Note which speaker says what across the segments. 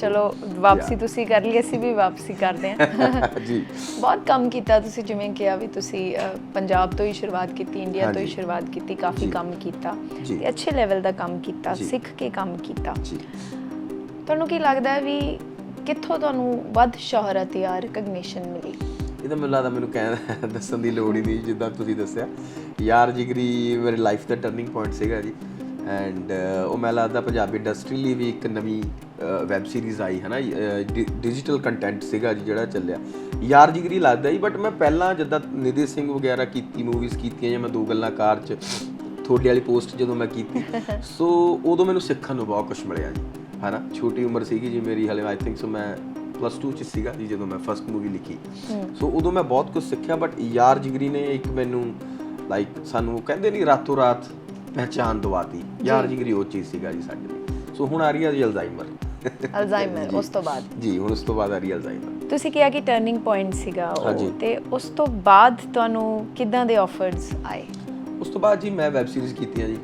Speaker 1: ਚਲੋ ਵਾਪਸੀ ਤੁਸੀਂ ਕਰ ਲਈ ਅਸੀਂ ਵੀ ਵਾਪਸੀ ਕਰਦੇ ਹਾਂ
Speaker 2: ਜੀ
Speaker 1: ਬਹੁਤ ਕੰਮ ਕੀਤਾ ਤੁਸੀਂ ਜਿਵੇਂ ਕਿਹਾ ਵੀ ਤੁਸੀਂ ਪੰਜਾਬ ਤੋਂ ਹੀ ਸ਼ੁਰੂਆਤ ਕੀਤੀ ਇੰਡੀਆ ਤੋਂ ਹੀ। ਸ਼ੁਰੂਆਤ ਕੀਤੀ ਕਾਫੀ। ਕੰਮ ਕੀਤਾ। ਤੇ ਅੱਛੇ ਲੈਵਲ ਦਾ ਕੰਮ ਕੀਤਾ। ਸਿੱਖ ਕੇ ਕੰਮ ਕੀਤਾ
Speaker 2: ਜੀ
Speaker 1: ਤੁਹਾਨੂੰ ਕੀ ਲੱਗਦਾ ਹੈ ਵੀ ਕਿੱਥੋਂ ਤੁਹਾਨੂੰ ਵੱਧ ਸ਼ੋਹਰਤ ਜਾਂ ਰਿਕਗਨੀਸ਼ਨ ਮਿਲੀ
Speaker 2: ਇਹ ਤਾਂ ਮੈਨੂੰ ਲੱਗਦਾ ਮੈਨੂੰ ਕਹਿ ਦੱਸਣ ਦੀ ਲੋੜ ਹੀ ਨਹੀਂ ਜਿੱਦਾਂ ਤੁਸੀਂ ਦੱਸਿਆ ਯਾਰ ਜਿਗਰੀ ਮੇਰੀ ਲਾਈਫ ਦਾ ਟਰਨਿੰਗ ਪੁਆਇੰਟ ਸੀਗਾ ਜੀ ਐਂਡ ਉਹ ਮੈਨੂੰ ਲੱਗਦਾ ਪੰਜਾਬੀ ਇੰਡਸਟਰੀ ਲਈ ਵੀ ਇੱਕ ਨਵੀਂ ਵੈਬ ਸੀਰੀਜ਼ ਆਈ ਹੈ ਨਾ ਡਿਜੀਟਲ ਕੰਟੈਂਟ ਸੀਗਾ ਜੀ ਜਿਹੜਾ ਚੱਲਿਆ। ਯਾਰ ਜਿਗਰੀ ਲੱਗਦਾ ਜੀ ਬਟ ਮੈਂ ਪਹਿਲਾਂ ਜਿੱਦਾਂ ਨਿਧੀ ਸਿੰਘ ਵਗੈਰਾ ਕੀਤੀ ਮੂਵੀਜ਼ ਕੀਤੀਆਂ ਜਾਂ ਮੈਂ ਦੋ ਗੱਲਾਂ ਕਾਰ ਚ ਤੁਹਾਡੇ ਵਾਲੀ ਪੋਸਟ ਜਦੋਂ ਮੈਂ ਕੀਤੀ ਸੋ ਉਦੋਂ ਮੈਨੂੰ ਸਿੱਖਣ ਨੂੰ ਬਹੁਤ ਕੁਝ ਮਿਲਿਆ ਜੀ ਹਨਾ? ਛੋਟੀ ਉਮਰ ਸੀਗੀ ਜੀ ਮੇਰੀ ਹਲੇ ਆਈ ਥਿੰਕ ਸੋ ਮੈਂ ਪਲੱਸ 2 ਚ ਸੀਗਾ ਜੀ ਜਦੋਂ ਮੈਂ ਫਸਟ ਮੂਵੀ ਲਿਖੀ। ਸੋ ਉਦੋਂ ਮੈਂ ਬਹੁਤ ਕੁਝ ਸਿੱਖਿਆ ਬਟ ਯਾਰ ਜਿਗਰੀ ਨੇ ਇੱਕ ਮੈਨੂੰ ਲਾਈਕ ਸਾਨੂੰ ਕਹਿੰਦੇ ਨਹੀਂ ਰਾਤੋਂ ਰਾਤ ਪਹਿਚਾਨ ਦਵਾਤੀ। ਯਾਰ ਜਿਗਰੀ ਉਹ ਚੀਜ਼ ਸੀਗਾ ਜੀ ਸਾਡੇ ਲਈ। ਸੋ ਹੁਣ ਆ ਰਹੀ ਹੈ ਜੀ ਅਲਜ਼ਾਈਮਰ।
Speaker 1: ਅਲਜ਼ਾਈਮਰ ਉਸ ਤੋਂ ਬਾਅਦ।
Speaker 2: ਜੀ ਹੁਣ ਉਸ ਤੋਂ ਬਾਅਦ ਆ ਰਹੀ ਹੈ ਅਲਜ਼ਾਈਮਰ।
Speaker 1: ਤੁਸੀਂ ਕਿਹਾ ਕਿ ਟਰਨਿੰਗ ਪੁਆਇੰਟ ਸੀਗਾ। ਉਹ। ਤੇ ਉਸ ਤੋਂ ਬਾਅਦ ਤੁਹਾਨੂੰ ਕਿੱਦਾਂ ਦੇ ਆਫਰਸ ਆਏ?
Speaker 2: ਉਸ ਤੋਂ ਬਾਅਦ ਜੀ ਮੈਂ ਵੈਬ ਸੀਰੀਜ਼ ਕੀਤੀਆਂ ਜੀ।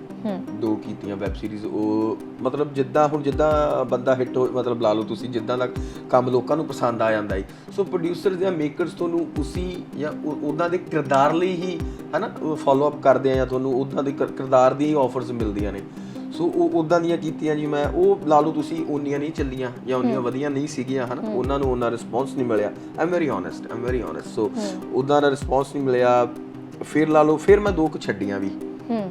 Speaker 2: ਦੋ ਕੀਤੀਆਂ ਵੈਬ ਸੀਰੀਜ਼ ਉਹ ਮਤਲਬ ਜਿੱਦਾਂ ਹੁਣ ਜਿੱਦਾਂ ਬੰਦਾ ਹਿੱਟ ਹੋ ਮਤਲਬ ਲਾ ਲਓ ਤੁਸੀਂ ਜਿੱਦਾਂ ਦਾ ਕੰਮ ਲੋਕਾਂ ਨੂੰ ਪਸੰਦ ਆ ਜਾਂਦਾ ਹੈ ਸੋ ਪ੍ਰੋਡਿਊਸਰਸ ਜਾਂ ਮੇਕਰਸ ਤੁਹਾਨੂੰ ਉਸੀ ਜਾਂ ਉਹਨਾਂ ਦੇ ਕਿਰਦਾਰ ਲਈ ਹੀ ਹਨਾ ਫਾਲੋ ਅਪ ਕਰਦੇ ਆ ਜਾਂ ਤੁਹਾਨੂੰ ਉਹਨਾਂ ਦੇ ਕਿਰ- ਕਿਰਦਾਰ ਦੀ ਹੀ ਆਫਰਸ ਮਿਲਦੀਆਂ ਨੇ। ਸੋ ਉਹ ਉਦਾਂ ਦੀਆਂ ਕੀਤੀਆਂ ਜੀ ਮੈਂ ਉਹ ਲਾ ਲਓ ਤੁਸੀਂ ਉਨੀਆਂ ਨਹੀਂ ਚੱਲੀਆਂ ਜਾਂ ਉਨੀਆਂ ਵਧੀਆ ਨਹੀਂ ਸੀਗੀਆਂ ਹਨਾ ਉਹਨਾਂ ਨੂੰ ਉਹਨਾਂ ਰਿਸਪੌਂਸ ਨਹੀਂ ਮਿਲਿਆ। I'm very honest I'm very honest so ਉਦਾਂ ਦਾ ਰਿਸਪੌਂਸ ਨਹੀਂ ਮਿਲਿਆ। ਫਿਰ ਲਾ ਲਓ ਫਿਰ ਮੈਂ ਦੋ ਕੁ ਛੱਡੀਆਂ ਵੀ।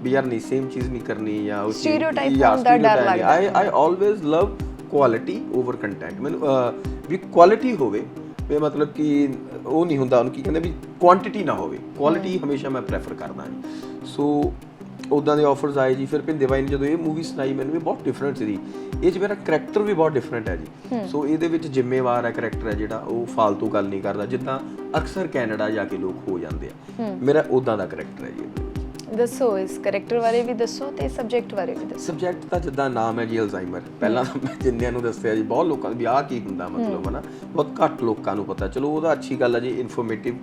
Speaker 2: ਵੀ ਯਾਰ ਨਹੀਂ ਸੇਮ ਚੀਜ਼ ਨਹੀਂ ਕਰਨੀ ਜਾਂ ਉਹ
Speaker 1: Stereotype ਹੋਣ ਦਾ ਡਰ ਲੱਗਦਾ।
Speaker 2: I I always love quality over content ਮੈਨੂੰ ਵੀ ਕੁਆਲਿਟੀ ਹੋਵੇ ਵੀ ਮਤਲਬ ਕਿ ਉਹ ਨਹੀਂ ਹੁੰਦਾ ਉਹਨੂੰ ਕੀ ਕਹਿੰਦੇ ਵੀ ਕੁਆਂਟੀਟੀ ਨਾ ਹੋਵੇ। ਕੁਆਲਿਟੀ ਹਮੇਸ਼ਾ ਮੈਂ ਪ੍ਰੈਫਰ ਕਰਦਾ ਜੀ ਸੋ ਉਦਾਂ ਦੇ ਆਫਰਸ ਆਏ ਜੀ ਫਿਰ ਭਿੰਦੇ ਬਾਈ ਨੇ ਜਦੋਂ ਇਹ ਮੂਵੀ ਸੁਣਾਈ ਮੈਨੂੰ ਵੀ ਬਹੁਤ ਡਿਫਰੈਂਟ ਸੀ ਇਹ ਚ ਮੇਰਾ ਕਰੈਕਟਰ ਵੀ ਬਹੁਤ ਡਿਫਰੈਂਟ ਹੈ ਜੀ। ਸੋ ਇਹਦੇ ਵਿੱਚ ਜ਼ਿੰਮੇਵਾਰ ਹੈ ਕਰੈਕਟਰ ਹੈ ਜਿਹੜਾ ਉਹ ਫालतू ਗੱਲ ਨਹੀਂ ਕਰਦਾ। ਜਿੱਦਾਂ ਅਕਸਰ ਕੈਨੇਡਾ ਜਾ ਕੇ ਲੋਕ ਹੋ ਜਾਂਦੇ ਆ। ਮੇਰਾ ਉਦਾਂ ਦਾ ਕਰੈਕਟਰ ਹੈ ਜੀ।
Speaker 1: ਦੱਸੋ ਇਸ ਕੈਰੈਕਟਰ ਬਾਰੇ ਵੀ ਦੱਸੋ ਤੇ ਸਬਜੈਕਟ ਬਾਰੇ ਵੀ ਦੱਸੋ।
Speaker 2: ਸਬਜੈਕਟ ਤਾਂ ਜਿੱਦਾਂ ਨਾਮ ਹੈ ਜੀ ਅਲਜ਼ਾਈਮਰ ਪਹਿਲਾਂ ਤਾਂ ਮੈਂ ਜਿੰਨਿਆਂ ਨੂੰ ਦੱਸਿਆ ਜੀ ਬਹੁਤ ਲੋਕਾਂ ਨੂੰ ਵੀ ਆਹ ਕੀ ਹੁੰਦਾ ਮਤਲਬ ਹਨਾ? ਬਹੁਤ ਘੱਟ ਲੋਕਾਂ ਨੂੰ ਪਤਾ। ਚਲੋ ਉਹਦਾ ਅੱਛੀ ਗੱਲ ਹੈ ਜੀ ਇਨਫੋਰਮੇਟਿਵ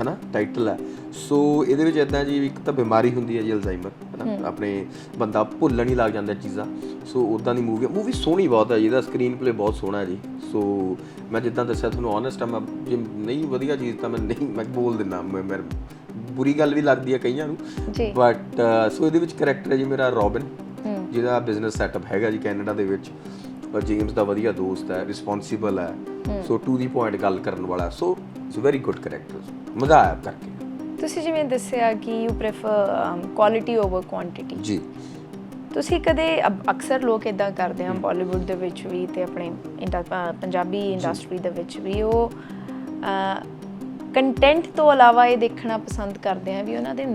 Speaker 2: ਹਨਾ ਟਾਈਟਲ ਹੈ ਸੋ ਇਹਦੇ ਵਿੱਚ ਇਦਾਂ ਜੀ ਇੱਕ ਤਾਂ ਬਿਮਾਰੀ ਹੁੰਦੀ ਹੈ ਜੀ ਅਲਜ਼ਾਈਮਰ ਹਨਾ? ਆਪਣੇ ਬੰਦਾ ਭੁੱਲਣ ਹੀ ਲੱਗ ਜਾਂਦਾ ਚੀਜ਼ਾਂ। ਸੋ ਉਦਾਂ ਦੀ ਮੂਵੀ ਮੂਵੀ ਸੋਹਣੀ ਬਹੁਤ ਹੈ ਜੀ ਇਹਦਾ ਸਕਰੀਨ ਪਲੇ ਬਹੁਤ ਸੋਹਣਾ ਹੈ ਜੀ। ਸੋ ਮੈਂ ਜਿੱਦਾਂ ਦੱਸਿਆ ਤੁਹਾਨੂੰ ਓਨੈਸਟ ਆ ਮੈਂ ਜੇ ਨਹੀਂ ਵਧੀਆ ਚੀਜ਼ ਤਾਂ ਮੈਂ ਨਹੀਂ ਮੈਂ ਬੋਲ ਦਿੰਦਾ ਮੈਂ- ਬੁਰੀ ਗੱਲ ਵੀ ਲੱਗਦੀ ਹੈ ਕਈਆਂ ਨੂੰ।
Speaker 1: ਜੀ।
Speaker 2: ਬਟ ਸੋ ਇਹਦੇ ਵਿੱਚ ਕਰੈਕਟਰ ਹੈ ਜੀ ਮੇਰਾ ਰੋਬਿਨ ਜਿਹਦਾ ਬਿਜ਼ਨਸ ਸੈਟਅਪ ਹੈਗਾ ਜੀ ਕੈਨੇਡਾ ਦੇ ਵਿੱਚ। ਔਰ ਜੇਮਸ ਦਾ ਵਧੀਆ ਦੋਸਤ ਹੈ ਰਿਸਪੌਂਸਿਬਲ ਹੈ। ਸੋ ਟੂ ਦੀ ਪੁਆਇੰਟ ਗੱਲ ਕਰਨ ਵਾਲਾ so it's very good character ਮਜ਼ਾ ਆਇਆ ਕਰਕੇ।
Speaker 1: ਤੁਸੀਂ ਜਿਵੇਂ ਦੱਸਿਆ ਕਿ you prefer quality over quantity
Speaker 2: ਜੀ।
Speaker 1: ਤੁਸੀਂ ਕਦੇ ਅਕਸਰ ਲੋਕ ਇਦਾਂ ਕਰਦੇ ਆ ਬਾਲੀਵੁੱਡ ਦੇ ਵਿੱਚ ਵੀ ਤੇ ਆਪਣੇ ਪੰਜਾਬੀ ਇੰਡਸਟਰੀ ਦੇ ਵਿੱਚ ਵੀ ਉਹ ਕੰਟੈਂਟ ਤੋਂ ਇਲਾਵਾ ਇਹ ਦੇਖਣਾ ਪਸੰਦ ਕਰਦੇ ਆ ਵੀ ਉਹਨਾਂ ਦੇ